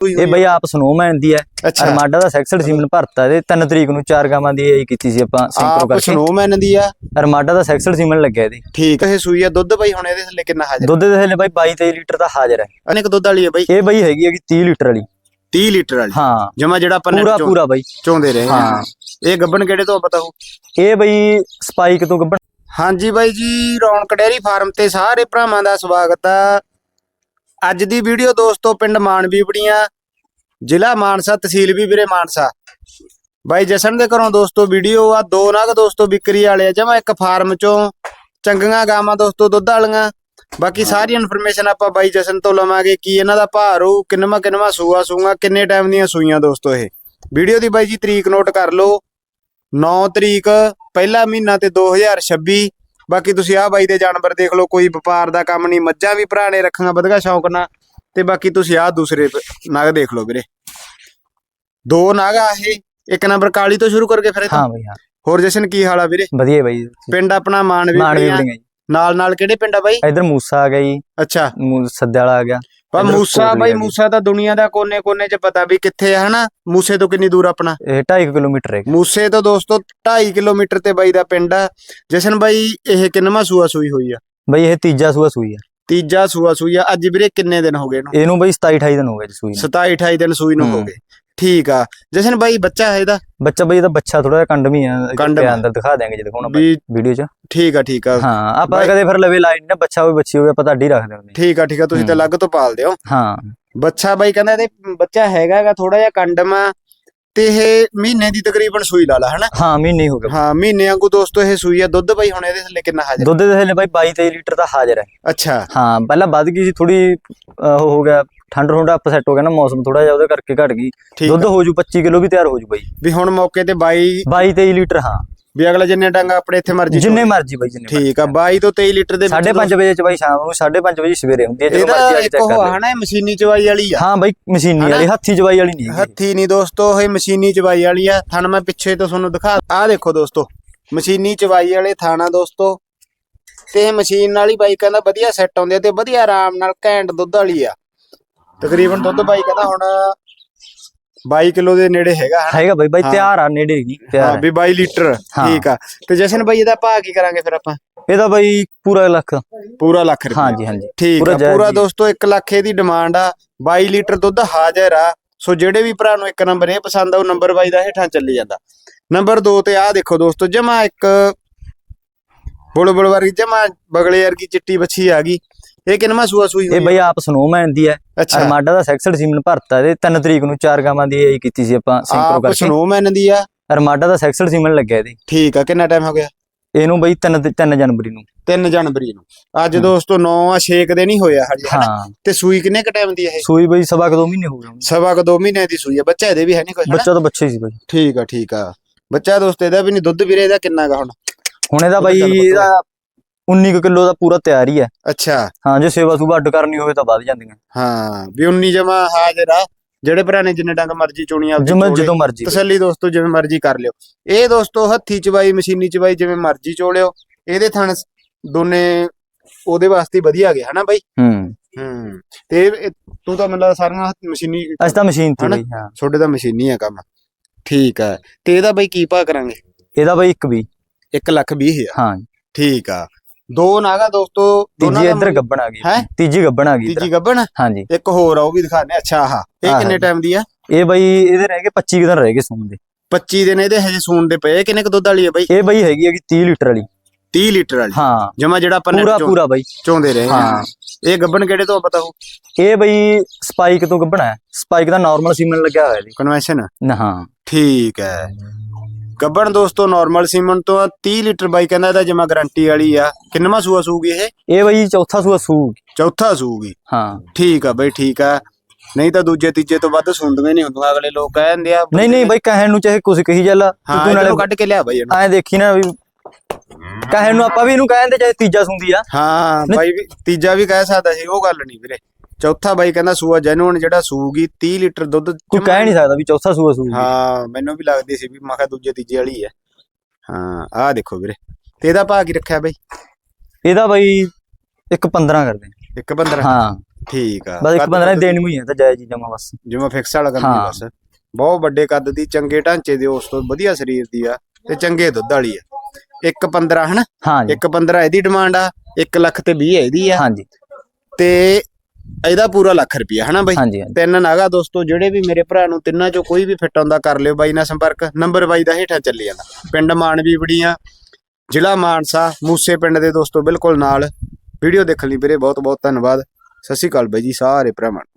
ਇਹ ਬਈ ਆਪ ਸਨੋਮੈਨ ਦੀ ਹੈ। ਅਰਮਾਡਾ ਦਾ ਸੈਕਸਡ ਸੀਮਨ ਭਰਤਾ ਇਹਦੇ 3 ਤਰੀਕ ਨੂੰ ਚਾਰ ਗਾਵਾਂ ਦੀ ਇਹ ਕੀਤੀ ਸੀ ਆਪਾਂ ਸਿੰਕਰੋ ਕਰਕੇ। ਸਨੋਮੈਨ ਦੀ ਆ? ਅਰਮਾਡਾ ਦਾ ਸੈਕਸਡ ਸੀਮਨ ਲੱਗਿਆ ਇਹਦੇ। ਠੀਕ ਇਹ ਸੂਈ ਆ। ਦੁੱਧ ਬਈ ਹੁਣ ਇਹਦੇ ਥੱਲੇ ਕਿੰਨਾ ਹਾਜ਼ਰ? ਦੁੱਧ ਦੇ ਥੱਲੇ ਬਾਈ 22 23 ਲੀਟਰ ਦਾ ਹਾਜ਼ਰ ਹੈ। ਅਨੇਕ ਦੁੱਧ ਵਾਲੀ ਆ ਬਈ। ਇਹ ਬਈ ਹੈਗੀ ਹੈਗੀ 30 ਲੀਟਰ ਵਾਲੀ। 30 ਲੀਟਰ ਵਾਲੀ। ਹਾਂ। ਜਮਾ ਜਿਹੜਾ ਆਪਾਂ ਪੂਰਾ ਪੂਰਾ ਬਾਈ। ਚੋਂਦੇ ਰਹੇ ਹਾਂ। ਹਾਂ। ਇਹ ਗੱਬਣ ਕਿਹੜੇ ਤੋਂ ਪਤਾ ਹੋ ਇਹ ਬਈ ਸਪਾਈਕ ਤੋਂ ਗੱਬਣ। ਹਾਂਜੀ ਬਾਈ ਜੀ ਰੌਣਕ ਡੇਅਰੀ ਫਾਰਮ ਤੇ ਸਾਰੇ ਭਰਾਵਾਂ ਦਾ ਸਵਾਗਤ ਆ। ਅੱਜ ਦੀ ਵੀਡੀਓ ਦੋਸਤੋ ਪਿੰਡ ਮਾਨਵੀਪੜੀਆਂ ਜ਼ਿਲ੍ਹਾ ਮਾਨਸਾ ਤਹਿਸੀਲ ਵੀ ਵੀਰੇ ਮਾਨਸਾ। ਬਾਈ ਜਸਨ ਦੇ ਘਰੋਂ ਦੋਸਤੋ ਵੀਡੀਓ ਆ ਦੋ ਨਗ ਦੋਸਤੋ ਵਿਕਰੀ ਵਾਲੇ ਆ ਜਮਾ ਇੱਕ ਫਾਰਮ ਚੋਂ। ਚੰਗੀਆਂ ਗਾਵਾਂ ਦੋਸਤੋ ਦੁੱਧ ਵਾਲੀਆਂ। ਬਾਕੀ ਸਾਰੀ ਇਨਫੋਰਮੇਸ਼ਨ ਆਪਾਂ ਬਾਈ ਜਸਨ ਤੋਂ ਲਵਾਂਗੇ ਕੀ ਇਹਨਾਂ ਦਾ ਭਾਰ ਹੋਊ ਕਿੰਨਵਾ ਕਿੰਨਵਾ ਸੂਆ ਸੂਆ ਕਿੰਨੇ ਟਾਈਮ ਦੀਆਂ ਸੂਈਆਂ ਦੋਸਤੋ ਇਹ। ਵੀਡੀਓ ਦੀ ਬਾਈ ਜੀ ਤਰੀਕ ਨੋਟ ਕਰ ਲਓ। 9 ਤਰੀਕ ਪਹਿਲਾ ਮਹੀਨਾ ਤੇ 2026 ਬਾਕੀ ਤੁਸੀਂ ਆਹ ਬਾਈ ਦੇ ਜਾਨਵਰ ਦੇਖ ਲਓ ਕੋਈ ਵਪਾਰ ਦਾ ਕੰਮ ਨਹੀਂ ਮੱਝਾਂ ਵੀ ਭਰਾ ਨੇ ਰੱਖੀਆਂ ਵਧਗਾ ਸ਼ੌਂਕ ਨਾਲ। ਤੇ ਬਾਕੀ ਤੁਸੀਂ ਆਹ ਦੂਸਰੇ ਨਗ ਦੇਖ ਲਓ ਵੀਰੇ। ਦੋ ਨਗ ਆ ਇਹ ਇੱਕ ਨੰਬਰ ਕਾਲੀ ਤੋਂ ਸ਼ੁਰੂ ਕਰਕੇ ਫਿਰ ਹਾਂ ਬਈ ਹਾਂ। ਹੋਰ ਜਸ਼ਨ ਕੀ ਹਾਲ ਆ ਵੀਰੇ? ਵਧੀਆ ਬਾਈ। ਪਿੰਡ ਆਪਣਾ ਮਾਨਵੀ ਨਾਲ ਨਾਲ ਕਿਹੜੇ ਪਿੰਡ ਆ ਬਾਈ? ਇਧਰ ਮੂਸਾ ਆ ਗਿਆ ਜੀ। ਅੱਛਾ। ਮੂ- ਸੱਦੇ ਵਾਲਾ ਆ ਗਿਆ। ਪਰ ਇੱਧਰ ਮੂਸਾ ਬਾਈ ਆ ਗਈ। ਮੂਸਾ ਤਾਂ ਦੁਨੀਆ ਦਾ ਕੋਨੇ ਕੋਨੇ 'ਚ ਪਤਾ ਵੀ ਕਿੱਥੇ ਆ ਹਨਾ? ਮੂਸੇ ਤੋਂ ਕਿੰਨੀ ਦੂਰ ਆਪਣਾ? ਇਹ 2.5 ਕਿਲੋਮੀਟਰ ਹੈ ਮੂਸੇ ਤੋਂ ਦੋਸਤੋ 2.5 ਕਿਲੋਮੀਟਰ ਤੇ ਬਾਈ ਦਾ ਪਿੰਡ ਆ। ਜਸ਼ਨ ਬਾਈ ਇਹ ਕਿੰਨਵਾਂ ਸੂਆ ਸੂਈ ਹੋਈ ਆ? ਬਈ ਇਹ ਤੀਜਾ ਸੂਆ ਸੂਈ ਹੈ ਤੀਜਾ ਸੂਆ ਸੂਈ ਆ। ਅੱਜ ਵੀਰੇ ਕਿੰਨੇ ਦਿਨ ਹੋ ਗਏ ਇਹਨੂੰ? ਇਹਨੂੰ ਬਈ 27 28 ਦਿਨ ਹੋ ਗਏ ਜੀ ਸੂਈ ਨੂੰ। 27 28 ਦਿਨ ਸੂਈ ਨੂੰ ਹੋ ਹੂੰ। ਗਏ। ਠੀਕ ਆ। ਜਸ਼ਨ ਬਾਈ ਬੱਚਾ ਹੈ ਇਹਦਾ? ਬੱਚਾ ਬਈ ਇਹਦਾ ਬੱਚਾ ਥੋੜਾ ਜਿਹਾ ਕੰਡਮੀ ਆ। ਕੰਡਮ ਆ। ਅੰਦਰ ਦਿਖਾ ਦਿਆਂਗੇ ਜੇ ਦਿਖਾਉਣਾ ਵੀ ਵੀਡੀਓ 'ਚ। ਠੀਕ ਆ ਠੀਕ ਆ। ਹਾਂ ਆਪਾਂ ਬਾਈ- ਕਦੇ ਫਿਰ ਲਵੇ ਲਾਈਨ ਨਾ ਬੱਚਾ ਹੋਵੇ ਬੱਚੀ ਹੋਵੇ ਆਪਾਂ ਤਾਂ ਅੱਡੀ ਰੱਖਦੇ ਹੁੰਦੇ ਠੀਕ ਆ ਠੀਕ ਆ ਤੁਸੀਂ ਤਾਂ ਹੂੰ। ਅਲੱਗ ਤੋਂ ਪਾਲਦੇ ਹੋ ਹਾਂ। ਬੱਚਾ ਬਾਈ ਕਹਿੰਦਾ ਇਹਦੇ ਬੱਚਾ ਹੈਗਾਗਾ ਥੋੜਾ ਜਿਹਾ ਕੰਡਮ ਆ ਤੇ ਇਹ ਮਹੀਨੇ ਦੀ ਤਕਰੀਬਨ ਸੂਈ ਲਾ ਲਾ ਹਨਾ? ਹਾਂ ਮਹੀਨੇ ਹੋ ਗਏ। ਹਾਂ ਮਹੀਨੇ ਵਾਂਗੂ ਦੋਸਤੋ ਇਹ ਸੂਈ ਆ। ਦੁੱਧ ਬਾਈ ਹੁਣ ਇਹਦੇ ਥੱਲੇ ਕਿੰਨਾ ਹਾਜ਼ਰ? ਦੁੱਧ ਦੇ ਥੱਲੇ ਬਾਈ 22 23 ਲੀਟਰ ਦਾ ਹਾਜ਼ਰ ਹੈ। ਅੱਛਾ। ਹਾਂ ਪਹਿਲਾਂ ਵੱਧ ਗਈ ਸੀ ਥੋੜੀ ਉਹ ਹੋ ਗਿਆ ਠੰਡ ਠੰਡਾ ਅਪਸੈਟ ਹੋ ਗਿਆ ਨਾ ਮੌਸਮ ਥੋੜਾ ਜਿਹਾ ਉਹਦੇ ਕਰਕੇ ਘਟ ਗਈ। ਦੁੱਧ ਹੋ ਜੂ 25 ਕਿਲੋ ਵੀ ਤਿਆਰ ਹੋ ਜੂ ਬਾਈ। ਵੀ ਹੁਣ ਮੌਕੇ ਤੇ ਬਾਈ 22 23 ਲੀਟਰ ਹਾਂ। ਵੀ ਅਗਲਾ ਜਿੰਨੇ ਡੰਗ ਆਪਣੇ ਇੱਥੇ ਮਰਜ਼ੀ ਜਿੰਨੇ। ਮਰਜ਼ੀ ਬਾਈ ਜਿੰਨੇ ਠੀਕ ਆ 22 ਤੋਂ 23 ਲੀਟਰ ਦੇ ਵਿੱਚ 5:30 ਵਜੇ ਚ ਬਾਈ ਸ਼ਾਮ ਨੂੰ 5:30 ਵਜੇ ਸਵੇਰੇ ਹੁੰਦੀ ਹੈ ਜਦੋਂ ਮਰਜ਼ੀ ਆ ਚੈੱਕ ਕਰ ਲਓ। ਇਹ ਮਸ਼ੀਨੀ ਚਵਾਈ ਵਾਲੀ ਆ। ਹਾਂ ਬਾਈ ਮਸ਼ੀਨੀ? ਵਾਲੀ ਹੱਥੀ ਚਵਾਈ ਵਾਲੀ ਨਹੀਂ। ਹੱਥੀ ਨਹੀਂ ਦੋਸਤੋ ਇਹ ਮਸ਼ੀਨੀ ਚਵਾਈ ਵਾਲੀ ਆ। ਥਣ ਮੈਂ ਪਿੱਛੇ ਤੋਂ ਤੁਹਾਨੂੰ ਦਿਖਾ ਆਹ ਦੇਖੋ ਦੋਸਤੋ ਮਸ਼ੀਨੀ ਚਵਾਈ ਵਾਲੇ ਥਾਣਾ ਦੋਸਤੋ। ਤੇ ਇਹ ਮਸ਼ੀਨ ਨਾਲ ਹੀ ਬਾਈ ਕਹਿੰਦਾ ਵਧੀਆ ਸੈੱਟ ਆਉਂਦੇ ਤੇ ਵਧੀਆ ਆਰਾਮ ਨਾਲ ਘੈਂਟ ਦੁੱਧ ਵਾਲੀ ਆ। ਤਕਰੀਬਨ ਦੁੱਧ ਬਾਈ ਕਹਿੰਦਾ ਹੁਣ 22 ਕਿਲੋ ਦੇ ਨੇੜੇ ਹੈਗਾ ਹਨਾ? ਹੈਗਾ ਬਾਈ ਬਾਈ। ਤਿਆਰ ਆ ਨੇੜੇ ਨਹੀਂ ਹਾਂ ਤਿਆਰ ਹੈ। ਵੀ 22 ਲੀਟਰ ਹਾਂ। ਠੀਕ ਆ। ਤੇ ਜਸ਼ਨ ਬਾਈ ਇਹਦਾ ਭਾਅ ਕੀ ਕਰਾਂਗੇ ਫਿਰ ਆਪਾਂ? ਇਹਦਾ ਬਾਈ ਪੂਰਾ ਲੱਖ। ਪੂਰਾ ਲੱਖ ਰੁਪਏ ਹਾਂਜੀ ਹਾਂਜੀ। ਠੀਕ ਪੂਰਾ ਆ ਜਾਇਜ਼ ਪੂਰਾ ਜੀ। ਦੋਸਤੋ 1 ਲੱਖ ਇਹਦੀ ਡਿਮਾਂਡ ਆ। 22 ਲੀਟਰ ਦੁੱਧ ਹਾਜ਼ਰ ਆ। ਸੋ ਜਿਹੜੇ ਵੀ ਭਰਾ ਨੂੰ ਇੱਕ ਨੰਬਰ ਇਹ ਪਸੰਦ ਆ ਉਹ ਨੰਬਰ ਬਾਈ ਦਾ ਹੇਠਾਂ ਚੱਲੀ ਜਾਂਦਾ। ਨੰਬਰ 2 ਤੇ ਆਹ ਦੇਖੋ ਦੋਸਤੋ ਜਮਾ ਇੱਕ ਬੁਲ ਬੁਲ ਵਰਗੀ ਜਮਾ ਬਗਲੇ ਵਰਗੀ ਚਿੱਟੀ ਬੱਚੀ ਆ ਗਈ। ਇਹ ਕਿੰਨਵਾਂ ਸੂਆ ਸੂਈ ਇਹ ਹੋਈ ਬਾਈ ਆਪ ਸਨੋਮੈਨ ਦੀ ਹੈ। ਅਰਮਾਡਾ ਦਾ ਸੈਕਸਡ ਸੀਮਨ ਭਰਤਾ ਇਹਦੇ 3 ਤਰੀਕ ਨੂੰ ਚਾਰ ਗਾਵਾਂ ਦੀ ਇਹ ਕੀਤੀ ਸੀ ਆਪਾਂ ਸਿੰਕਰੋ ਆਪ ਕਰਕੇ। ਸਨੋਮੈਨ ਦੀ ਆ। ਅਰਮਾਡਾ ਦਾ ਸੈਕਸਡ ਸੀਮਨ ਲੱਗਿਆ ਇਹਦੇ। ਠੀਕ ਆ ਕਿੰਨਾ ਟਾਈਮ ਹੋ ਗਿਆ? ਇਹਨੂੰ ਬਾਈ 3 3 ਜਨਵਰੀ ਨੂੰ। 3 ਜਨਵਰੀ ਨੂੰ। ਅੱਜ। ਦੋਸਤੋ 9 ਆ 6 ਦਿਨ ਹੀ ਹੋਇਆ ਹਜੇ? ਹਾਂ। ਤੇ ਸੂਈ ਕਿੰਨੇ ਕ ਟਾਈਮ ਦੀ ਇਹ? ਸੂਈ ਬਾਈ ਸਵਾ ਕੁ ਦੋ ਮਹੀਨੇ ਹੋ ਗਏ। ਸਵਾ ਕ 2 ਮਹੀਨੇ ਦੀ ਸੂਈ ਆ। ਬੱਚਾ ਇਹਦੇ ਵੀ ਹੈ ਨਹੀਂ ਕੋਈ? ਬੱਚਾ ਤਾਂ ਬੱਚਾ ਹੀ ਸੀ ਬਾਈ। ਠੀਕ ਆ ਠੀਕ ਆ। ਬੱਚਾ ਦੋਸਤ ਇਹਦਾ ਵੀ ਨਹੀਂ ਦੁੱਧ ਵੀਰੇ ਇਹਦਾ ਕਿੰਨਾ ਗਾ ਹੁਣ? ਹੁਣ ਇਹਦਾ ਬਾਈ ਇਹਦਾ 19 ਕਿਲੋ ਦਾ ਪੂਰਾ ਤਿਆਰ ਹੀ ਹੈ। ਅੱਛਾ। ਹਾਂ ਜੇ ਸੇਵਾ ਸੁਭਾ ਅੱਡ ਕਰਨੀ ਹੋਵੇ ਤਾਂ ਵੱਧ ਜਾਂਦੀਆਂ। ਹਾਂ ਵੀ 19 ਜਮਾ ਹਾਜ਼ਰ ਆ ਜਿਹੜੇ ਭਰਾ ਨੇ ਜਿੰਨੇ ਡੰਗ ਮਰਜ਼ੀ ਚੋਣੀ ਆਪਦੀ ਜਿਵੇਂ। ਜਦੋਂ ਮਰਜ਼ੀ। ਤਸੱਲੀ ਦੋਸਤੋ ਜਿਵੇਂ ਮਰਜ਼ੀ ਕਰ ਲਿਓ। ਇਹ ਦੋਸਤੋ ਹੱਥੀ ਚਵਾਈ ਮਸ਼ੀਨੀ ਚਵਾਈ ਜਿਵੇਂ ਮਰਜ਼ੀ ਚੋਲਿਓ ਇਹਦੇ ਥਣ ਦੋਨੇ ਉਹਦੇ ਵਾਸਤੇ ਵਧੀਆ ਗਿਆ ਹਨਾ ਬਾਈ? ਹੂੰ। ਹੂੰ। ਤੇ ਤੂੰ ਤਾਂ ਮੈਨੂੰ ਲੱਗਦਾ ਸਾਰੀਆਂ ਮਸ਼ੀਨੀ ਅਸੀਂ ਤਾਂ ਮਸ਼ੀਨ ਤੇ? ਬਾਈ ਹਾਂ ਛੋਡੇ ਦਾ ਮਸ਼ੀਨੀ ਆ ਕੰਮ। ਠੀਕ ਆ ਤੇ ਇਹਦਾ ਬਾਈ ਕੀ ਭਾਅ ਕਰਾਂਗੇ? ਇਹਦਾ ਬਾਈ ਇੱਕ ਵੀ 1 ਲੱਖ 20 ਹਜ਼ਾਰ। ਹਾਂ। ਠੀਕ ਆ। ਦੋ ਨਾਗਾ ਦੋਸਤੋ ਦੋਨਾਂ ਤੀਜੀ ਦਾ ਇੱਧਰ ਗੱਬਣ ਆ ਗਈ ਹੈਂ? ਤੀਜੀ ਗੱਬਣ ਆ ਗਈ ਇੱਧਰ। ਤੀਜੀ ਗੱਬਣ? ਹਾਂਜੀ। ਇੱਕ ਹੋਰ ਆ ਉਹ ਵੀ ਦਿਖਾਣੇ ਅੱਛਾ ਆਹ। ਇਹ ਆਹ ਕਿੰਨੇ। ਟਾਈਮ ਦੀ ਆ? ਇਹ ਬਾਈ ਇਹਦੇ ਰਹਿ ਗਏ 25 ਕੁ ਦਿਨ ਰਹਿ ਗਏ ਸੂਣ ਦੇ। 25 ਦਿਨ ਇਹਦੇ ਹਜੇ ਸੂਣ ਦੇ ਪਏ। ਕਿੰਨੇ ਕ ਦੁੱਧ ਵਾਲੀ ਆ ਬਾਈ? ਇਹ ਬਾਈ ਹੈਗੀ ਹੈਗੀ 30 ਲੀਟਰ ਵਾਲੀ। 30 ਲੀਟਰ ਵਾਲੀ। ਹਾਂ। ਜਮਾ ਜਿਹੜਾ ਆਪਾਂ ਪੂਰਾ net ਚੋਂ ਪੂਰਾ ਬਾਈ। ਚੋਂਦੇ ਰਹੇ ਹਾਂ। ਹਾਂ। ਇਹ ਗੱਬਣ ਕਿਹੜੇ ਤੋਂ ਪਤਾ ਹੋ ਇਹ ਬਾਈ ਸਪਾਈਕ ਤੋਂ ਗੱਬਣਾ ਹੈ। ਸਪਾਈਕ ਦਾ ਨਾਰਮਲ ਸੀਮਨ ਲੱਗਿਆ ਹੋਇਆ ਜੀ। ਕਨਵੈਨਸ਼ਨ ਨਾ ਹਾਂ। ਠੀਕ ਹੈ। ਗੱਬਣ ਦੋਸਤੋ ਨਾਰਮਲ ਸੀਮਨ ਤੋਂ ਆ, 30 ਲੀਟਰ ਬਾਈ ਕਹਿੰਦਾ ਇਹਦਾ ਜਮਾ ਗਾਰੰਟੀ ਵਾਲੀ ਆ। ਕਿੰਨਵਾਂ ਸੂਆ ਸੂਗੀ ਇਹ? ਇਹ ਬਾਈ ਚੌਥਾ ਸੂਆ ਸੂ ਚੌਥਾ ਸੂਗੀ। ਹਾਂ। ਠੀਕ ਆ ਬਾਈ ਠੀਕ ਆ। ਨਹੀਂ ਤਾਂ ਦੂਜੇ ਤੀਜੇ ਤੋਂ ਵੱਧ ਸੁਣਦੀਆਂ ਨਹੀਂ ਹੁੰਦੀਆਂ ਅਗਲੇ ਲੋਕ ਕਹਿ ਦਿੰਦੇ ਆ ਨਹੀਂ ਨਹੀਂ ਬਾਈ ਕਹਿਣ ਨੂੰ ਚਾਹੇ ਕੁਝ ਕਹੀ ਹਾਂ ਤੂੰ ਨਾਲੇ ਕੱਢ ਕੇ ਲਿਆ ਬਾਈ ਇਹਨੂੰ। ਐ ਦੇਖੀ ਨਾ ਵੀ ਕਹਿਣ ਨੂੰ ਆਪਾਂ ਵੀ ਇਹਨੂੰ ਕਹਿੰਦੇ ਚਾਹੇ ਤੀਜਾ ਸੁੰਦੀ ਆ। ਹਾਂ ਬਾਈ ਵੀ ਤੀਜਾ ਵੀ ਕਹਿ ਸਕਦਾ ਸੀ ਉਹ ਗੱਲ ਨਹੀਂ ਵੀਰੇ। ਚੌਥਾ ਬਾਈ ਕਹਿੰਦਾ ਸੂਆ ਜੈਨੂਨ ਜਿਹੜਾ ਸੂਗੀ 30 ਲੀਟਰ ਦੁੱਧ ਕੋਈ ਕਹਿ ਨਹੀਂ ਸਕਦਾ ਵੀ ਚੌਥਾ ਸੂਆ ਸੂ ਹਾਂ ਮੈਨੂੰ ਵੀ ਲੱਗਦੀ ਸੀ ਵੀ ਮੈਂ ਕਿਹਾ ਦੂਜੇ ਤੀਜੇ ਵਾਲੀ ਹੈ ਹਾਂ ਆਹ ਦੇਖੋ ਵੀਰੇ ਤੇ ਇਹਦਾ ਭਾਅ ਕੀ ਰੱਖਿਆ ਬਈ? ਇਹਦਾ ਬਾਈ ਇੱਕ 15 ਕਰਦੇ ਇੱਕ 15 ਹਾਂ। ਠੀਕ ਆ। ਬਸ ਇੱਕ ਕੱਦ 15 ਕੁੱਦ ਦੇਣੀ ਹੋਈ ਹੈ ਤਾਂ ਜਾਇਜ਼ ਹੀ ਜਮਾ ਬਸ। ਜਿਵੇਂ ਫਿਕਸ ਵਾਲਾ ਕੰਮ ਹਾਂ। ਬਸ। ਬਹੁਤ ਵੱਡੇ ਕੱਦ ਦੀ ਚੰਗੇ ਢਾਂਚੇ ਦੇ ਉਸ ਤੋਂ ਵਧੀਆ ਸਰੀਰ ਦੀ ਆ ਤੇ ਚੰਗੇ ਦੁੱਧ ਵਾਲੀ ਆ। ਇੱਕ 15 ਹਨਾ? ਹਾਂ ਜੀ। ਇੱਕ 15 ਇਹਦੀ ਡਿਮਾਂਡ ਆ 1 ਲੱਖ ਤੇ 20 ਇਹਦੀ ਆ। ਹਾਂ ਜੀ। ਤੇ ਇਹਦਾ ਪੂਰਾ ਲੱਖ ਰੁਪਿਆ ਹਨਾ ਬਾਈ? ਹਾਂਜੀ ਹਾਂਜੀ। ਤਿੰਨ ਨਾਗਾ ਦੋਸਤੋ ਜਿਹੜੇ ਵੀ ਮੇਰੇ ਭਰਾ ਨੂੰ ਤਿੰਨਾਂ ਚੋਂ ਕੋਈ ਵੀ ਫਿੱਟ ਆਉਂਦਾ ਕਰ ਲਿਓ ਬਾਈ ਨਾਲ ਸੰਪਰਕ। ਨੰਬਰ ਬਾਈ ਦਾ ਹੇਠਾਂ ਚੱਲੀ ਜਾਂਦਾ। ਪਿੰਡ ਮਾਨਵੀ ਬੜੀਆਂ ਜ਼ਿਲ੍ਹਾ ਮਾਨਸਾ ਮੂਸੇ ਪਿੰਡ ਦੇ ਦੋਸਤੋ ਬਿਲਕੁਲ ਨਾਲ। ਵੀਡੀਓ ਦੇਖਣ ਲਈ ਵੀਰੇ ਬਹੁਤ ਬਹੁਤ ਧੰਨਵਾਦ। ਸਤਿ ਸ਼੍ਰੀ ਅਕਾਲ ਬਾਈ ਜੀ ਸਾਰੇ ਭਰਾਵਾਂ ਨੂੰ।